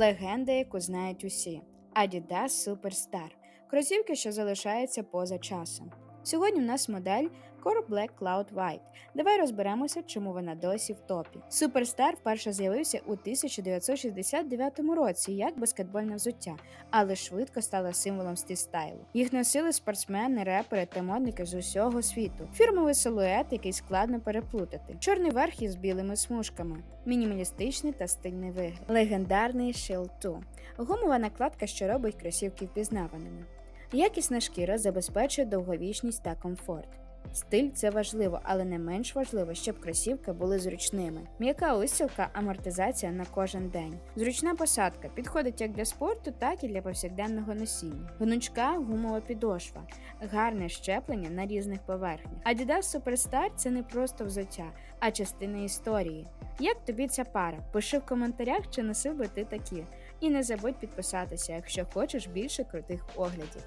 Легенда, яку знають усі. Adidas Superstar. Кросівки, що залишаються поза часом. Сьогодні в нас модель Core Black Cloud White. Давай розберемося, чому вона досі в топі. Superstar вперше з'явився у 1969 році як баскетбольне взуття, але швидко стала символом стістайлу. Їх носили спортсмени, репери та модники з усього світу. Фірмовий силует, який складно переплутати. Чорний верх із білими смужками, мінімалістичний та стильний вигляд. Легендарний Shield 2. Гумова накладка, що робить кросівки впізнаваними. Якісна шкіра забезпечує довговічність та комфорт. Стиль це важливо, але не менш важливо, щоб кросівки були зручними. М'яка устілка, амортизація на кожен день. Зручна посадка підходить як для спорту, так і для повсякденного носіння. Гнучка гумова підошва, гарне щеплення на різних поверхнях. Adidas Superstar – це не просто взуття, а частина історії. Як тобі ця пара? Пиши в коментарях, чи носив би ти такі. І не забудь підписатися, якщо хочеш більше крутих оглядів.